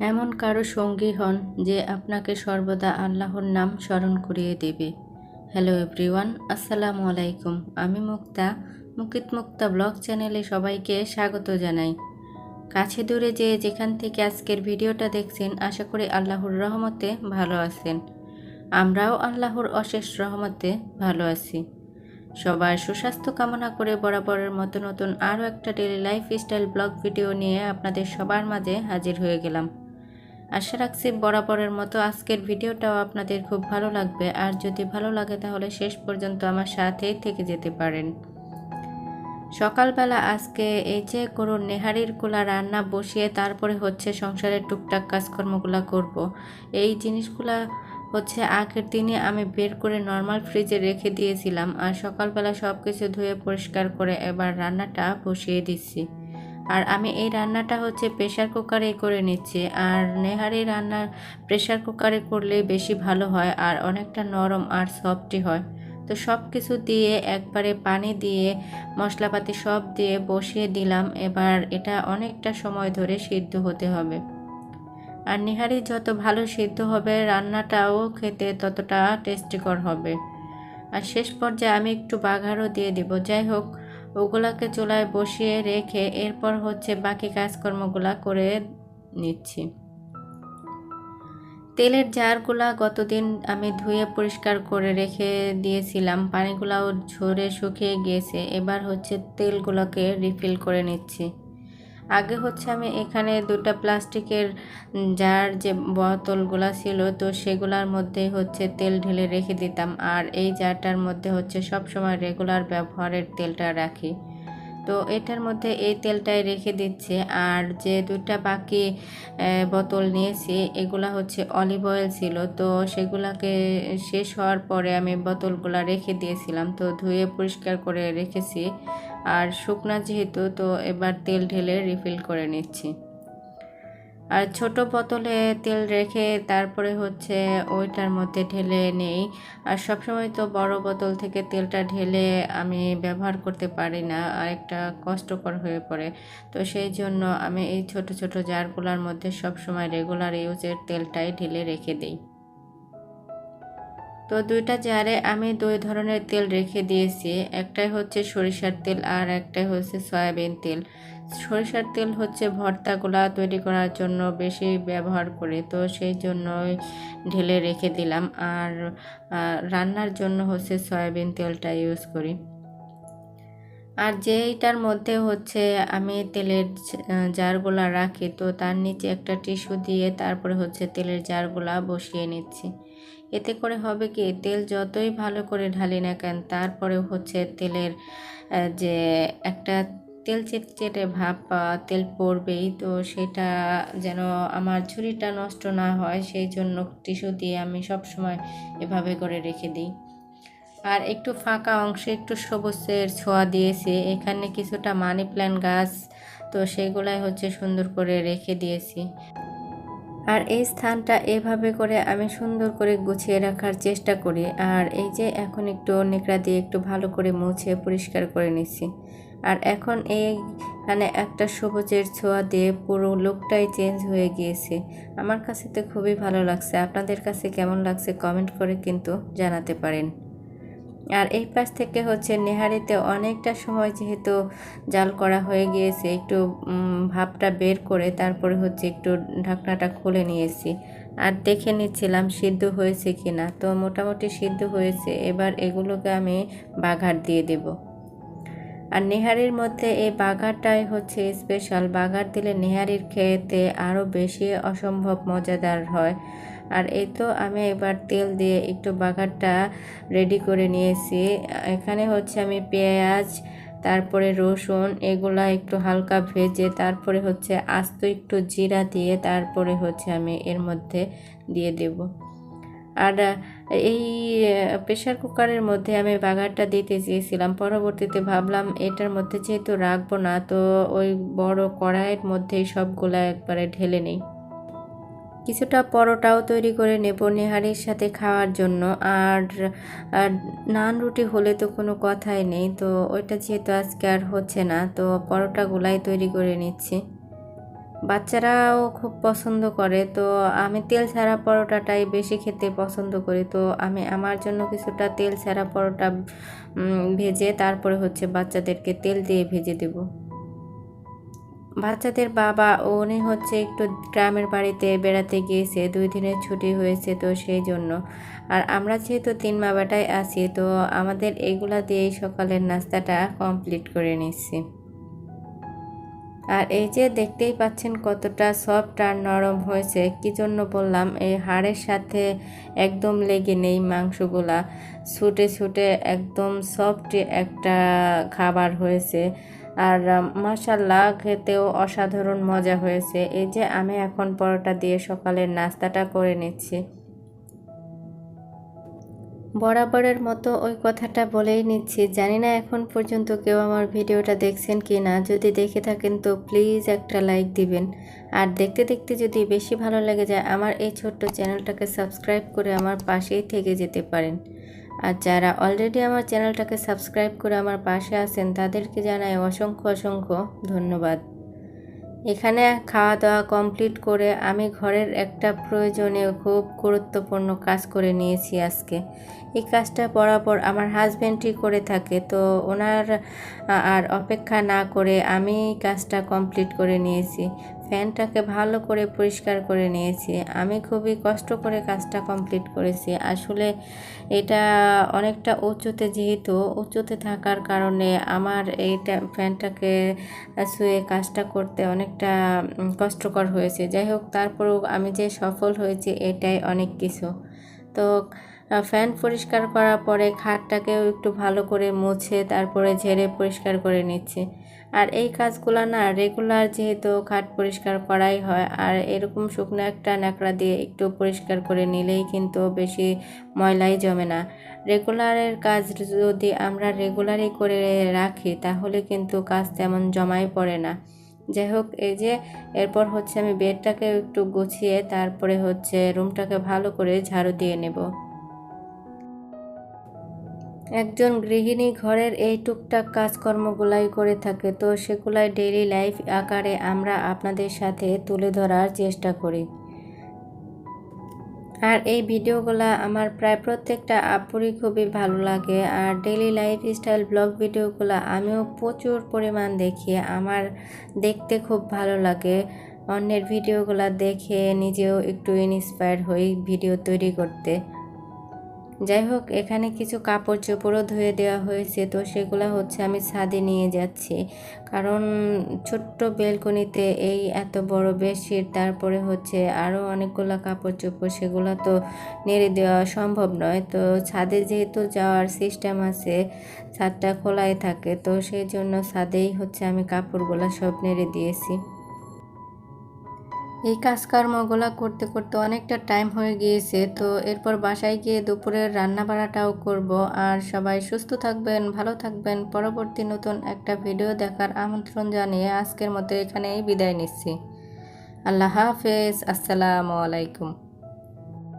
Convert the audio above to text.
এমন কারও সঙ্গী হন যে আপনাকে সর্বদা আল্লাহর নাম স্মরণ করিয়ে দেবে। হ্যালো এভরিওয়ান আসসালামু আলাইকুম। আমি মুক্তা, মুকিত মুক্তা ব্লগ চ্যানেলে সবাইকে স্বাগত জানাই। কাছে দূরে যে যেখান থেকে আজকের ভিডিওটা দেখছেন, আশা করি আল্লাহর রহমতে ভালো আছেন। আমরাও আল্লাহর অশেষ রহমতে ভালো আছি। সবার সুস্বাস্থ্য কামনা করে বরাবরের মতো নতুন আরও একটা daily lifestyle blog video নিয়ে আপনাদের সবার মাঝে হাজির হয়ে গেলাম। আশা রাখছি বরাবরের মতো আজকের ভিডিওটাও আপনাদের খুব ভালো লাগবে। আর যদি ভালো লাগে তাহলে শেষ পর্যন্ত আমার সাথেই থেকে যেতে পারেন। সকালবেলা আজকে এই যে করুন নেহারির কুলা রান্না বসিয়ে তারপরে হচ্ছে সংসারের টুকটাক কাজকর্মগুলো করব। এই জিনিসগুলা হচ্ছে আগের দিনে আমি বের করে নর্মাল ফ্রিজে রেখে দিয়েছিলাম। আর সকালবেলা সব কিছু ধুয়ে পরিষ্কার করে এবার রান্নাটা বসিয়ে দিচ্ছি। আর আমি এই রান্নাটা হচ্ছে প্রেশার কুকারে করে নিচ্ছি। আর নেহারি রান্না প্রেশার কুকারে করলে বেশি ভালো হয় আর অনেকটা নরম আর সফটই হয়। তো সব কিছু দিয়ে একবারে পানি দিয়ে, মশলাপাতি সব দিয়ে বসিয়ে দিলাম। এবার এটা অনেকটা সময় ধরে সিদ্ধ হতে হবে। আর নিহারি যত ভালো সিদ্ধ হবে রান্নাটাও খেতে ততটা টেস্টিকর হবে। আর শেষ পর্যায়ে আমি একটু বাঘারও দিয়ে দিব। যাই হোক ওগুলাকে চুলায় বসিয়ে রেখে এরপর হচ্ছে বাকি কাজকর্মগুলা করে নিচ্ছি। তেলের জারগুলা গতদিন আমি ধুয়ে পরিষ্কার করে রেখে দিয়েছিলাম, পানিগুলাও ঝরে শুকিয়ে গিয়েছে। এবার হচ্ছে তেলগুলোকে রিফিল করে নিচ্ছি। আগে হচ্ছে আমি এখানে দুটা প্লাস্টিকের জার যে বোতলগুলা ছিল, তো সেগুলার মধ্যে হচ্ছে তেল ঢেলে রেখে দিতাম। আর এই জারটার মধ্যে হচ্ছে সব সময় রেগুলার ব্যবহারের তেলটা রাখি। তো এটার মধ্যে এই তেলটাই রেখে দিচ্ছে। আর যে দুটা বাকি বোতল নিয়েছি, এগুলা হচ্ছে অলিভ অয়েল ছিল। তো সেগুলাকে শেষ হওয়ার পরে আমি বোতলগুলা রেখে দিয়েছিলাম। তো ধুয়ে পরিষ্কার করে রেখেছি। আর শুকনা যেহেতু, তো এবার তেল ঢেলে রিফিল করে নিচ্ছি। আর ছোট বোতলে তেল রেখে তারপরে হচ্ছে ওইটার মধ্যে ঢেলে নেই। আর সবসময় তো বড় বোতল থেকে তেলটা ঢেলে আমি ব্যবহার করতে পারি না, আর একটা কষ্টকর হয়ে পড়ে। তো সেই জন্য আমি এই ছোট ছোট জারগুলোর মধ্যে সবসময় রেগুলার ইউজের তেলটাই ঢেলে রেখে দিই। তো দুইটা জারে আমি দুই ধরনের তেল রেখে দিয়েছি। একটাই হচ্ছে সরিষার তেল আর একটাই হচ্ছে সয়াবিন তেল। সরিষার তেল হচ্ছে ভর্তাগুলা তৈরি করার জন্য বেশি ব্যবহার করি, তো সেই জন্যই ঢেলে রেখে দিলাম। আর রান্নার জন্য হচ্ছে সয়াবিন তেলটা ইউজ করি। আর যেইটার মধ্যে হচ্ছে আমি তেলের জারগুলা রাখি, তো তার নিচে একটা টিস্যু দিয়ে তারপরে হচ্ছে তেলের জারগুলা বসিয়ে নিচ্ছি। এতে করে হবে কি, তেল যতই ভালো করে ঢালি না কেন, তারপরেও হচ্ছে তেলের যে একটা তেল চেটচেটে ভাব তেল পড়বেই, তো সেটা যেন আমার ঝুড়িটা নষ্ট না হয়, সেই জন্য টিস্যু দিয়ে আমি সব সময় এভাবে করে রেখে দিই। আর একটু ফাঁকা অংশে একটু সবুজের ছোঁয়া দিয়েছি, এখানে কিছুটা মানি প্ল্যান্ট গাছ, তো সেগুলাই হচ্ছে সুন্দর করে রেখে দিয়েছি। আর এই স্থানটা এভাবে করে আমি সুন্দর করে গুছিয়ে রাখার চেষ্টা করি। আর এই যে এখন একটু নেকড়া দিয়ে একটু ভালো করে মুছে পরিষ্কার করে নিচ্ছি। আর এখন এইখানে একটা সবুজের ছোঁয়া দিয়ে পুরো লুকটাই চেঞ্জ হয়ে গিয়েছে। আমার কাছে তো খুবই ভালো লাগছে। আপনাদের কাছে কেমন লাগছে কমেন্ট করে কিন্তু জানাতে পারেন। আর এই পাশ থেকে হচ্ছে নেহারিতে অনেকটা সময় যেহেতু জাল করা হয়ে গিয়েছে, একটু ভাবটা বের করে তারপরে হচ্ছে একটু ঢাকনাটা খুলে নিয়েছি। আর দেখে নিচ্ছিলাম সিদ্ধ হয়েছে কি না তো মোটামুটি সিদ্ধ হয়েছে, এবার এগুলোকে আমি বাঘার দিয়ে দেব। আর নেহারির মধ্যে এই বাঘারটাই হচ্ছে স্পেশাল বাঘার দিলে নেহারির খেতে আরও বেশি অসম্ভব মজাদার হয়। আর এই তো আমি এবার তেল দিয়ে একটু বাগারটা রেডি করে নিয়েছি। এখানে হচ্ছে আমি পেঁয়াজ, তারপরে রসুন, এগুলা একটু হালকা ভেজে, তারপরে হচ্ছে আস্ত একটু জিরা দিয়ে, তারপরে হচ্ছে আমি এর মধ্যে দিয়ে দেব। আর এই প্রেশার কুকারের মধ্যে আমি বাগারটা দিতে চেয়েছিলাম। পরবর্তীতে ভাবলাম এটার মধ্যে যেহেতু রাখব না, তো ওই বড় কড়াইয়ের মধ্যেই সবগুলা একবারে ঢেলে নেই। কিছুটা পরোটাও তৈরি করে নেব নেহারির সাথে খাওয়ার জন্য। আর নান রুটি হলে তো কোনো কথাই নেই, তো ওইটা যেহেতু আজকে আর হচ্ছে না, তো পরোটাগুলাই তৈরি করে নিচ্ছি। বাচ্চারাও খুব পছন্দ করে, তো আমি তেল ছাড়া পরোটাটাই বেশি খেতে পছন্দ করি। তো আমি, আমার জন্য কিছুটা তেল ছাড়া পরোটা ভেজে তারপরে হচ্ছে বাচ্চাদেরকে তেল দিয়ে ভেজে দেবো। বাচ্চাদের বাবা, উনি হচ্ছে একটু গ্রামের বাড়িতে বেড়াতে গিয়েছে, দুই দিনের ছুটি হয়েছে তো সেই জন্য। আর আমরা যেহেতু তিন মা বেটায় আছি, তো আমাদের এগুলা দিয়েই সকালের নাস্তাটা কমপ্লিট করে নিচ্ছি। আর এই যে দেখতেই পাচ্ছেন কতটা সফট আর নরম হয়েছে, কি জন্য বললাম, এই হাড়ের সাথে একদম লেগে নেই মাংসগুলা। ছুটে ছুটে একদম সফট একটা খাবার হয়েছে। আর মাসাল্লাহ খেতেও অসাধারণ মজা হয়েছে। এই যে আমি এখন পরোটা দিয়ে সকালের নাস্তাটা করে নিচ্ছি। বরাবরের মতো ওই কথাটা বলেই নিচ্ছি। জানি না এখন পর্যন্ত কেউ আমার ভিডিওটা দেখছেন কি না। যদি দেখে থাকেন তো প্লিজ একটা লাইক দিবেন। আর দেখতে দেখতে যদি বেশি ভালো লেগে যায়, আমার এই ছোট্ট চ্যানেলটাকে সাবস্ক্রাইব করে আমার পাশেই থেকে যেতে পারেন। আর যারা অলরেডি আমার চ্যানেলটাকে সাবস্ক্রাইব করে আমার পাশে আছেন, তাদেরকে জানাই অসংখ্য অসংখ্য ধন্যবাদ। এখানে খাওয়া দাওয়া কমপ্লিট করে আমি ঘরের একটা প্রয়োজনে খুব গুরুত্বপূর্ণ কাজ করে নিয়েছি আজকে। এই কাজটা বরাবর আমার হাজব্যান্ডই করে থাকে, তো ওনার আর অপেক্ষা না করে আমি কাজটা কমপ্লিট করে নিয়েছি। ফ্যানটাকে ভালো করে পরিষ্কার করে নিয়েছি। আমি খুবই কষ্ট করে কাজটা কমপ্লিট করেছি। আসলে এটা অনেকটা উঁচুতে, যেহেতু উঁচুতে থাকার কারণে আমার এইটা ফ্যানটাকে শুয়ে কাজটা করতে অনেকটা কষ্টকর হয়েছে। যাই হোক, তারপরেও আমি যে সফল হয়েছি, এটাই অনেক কিছু। তো ফ্যান পরিষ্কার করার পরে খাটটাকেও একটু ভালো করে মুছে তারপরে ঝেড়ে পরিষ্কার করে নিচ্ছি। আর এই কাজগুলো না রেগুলার যেহেতু খাট পরিষ্কার করাই হয়, আর এরকম শুকনো একটা ন্যাকড়া দিয়ে একটু পরিষ্কার করে নিলেই কিন্তু বেশি ময়লাই জমে না। রেগুলারের কাজ যদি আমরা রেগুলারই করে রাখি তাহলে কিন্তু কাজ তেমন জমাই পড়ে না। যাই হোক এই যে এরপর হচ্ছে আমি বেডটাকে একটু গুছিয়ে তারপরে হচ্ছে রুমটাকে ভালো করে ঝাড়ু দিয়ে নেব। একজন গৃহিণী ঘরের এই টুকটাক কাজকর্মগুলাই করে থাকে, তো সেগুলাই ডেইলি লাইফ আকারে আমরা আপনাদের সাথে তুলে ধরার চেষ্টা করি। আর এই ভিডিওগুলো আমার প্রায় প্রত্যেকটা আপুরই খুবই ভালো লাগে, আর ডেইলি লাইফ স্টাইল ব্লগ ভিডিওগুলো আমিও প্রচুর পরিমাণ দেখি, আমার দেখতে খুব ভালো লাগে। অন্যের ভিডিওগুলো দেখে নিজেও একটু ইন্সপায়ার হই ভিডিও তৈরি করতে। যাই হোক, এখানে কিছু কাপড় চোপড়ও ধুয়ে দেওয়া হয়েছে। তো সেগুলো হচ্ছে আমি ছাদে নিয়ে যাচ্ছি। কারণ ছোট্ট বেলকনিতে এই এত বড় বেডশিট, তারপরে হচ্ছে আরও অনেকগুলো কাপড় চোপড় সেগুলো তো নেড়ে দেওয়া সম্ভব নয়। তো ছাদে যেহেতু যাওয়ার সিস্টেম আছে, ছাদটা খোলাই থাকে, তো সেই জন্য ছাদেই হচ্ছে আমি কাপড়গুলো সব নেড়ে দিয়েছি। এই কাজকর্মগুলো করতে করতে অনেকটা টাইম হয়ে গিয়েছে। তো এরপর বাসায় গিয়ে দুপুরের রান্না বাড়াটাও করব। আর সবাই সুস্থ থাকবেন, ভালো থাকবেন। পরবর্তী নতুন একটা ভিডিও দেখার আমন্ত্রণ জানিয়ে আজকের মতো এখানেই বিদায় নিচ্ছি। আল্লাহ হাফেজ। আসসালামু আলাইকুম।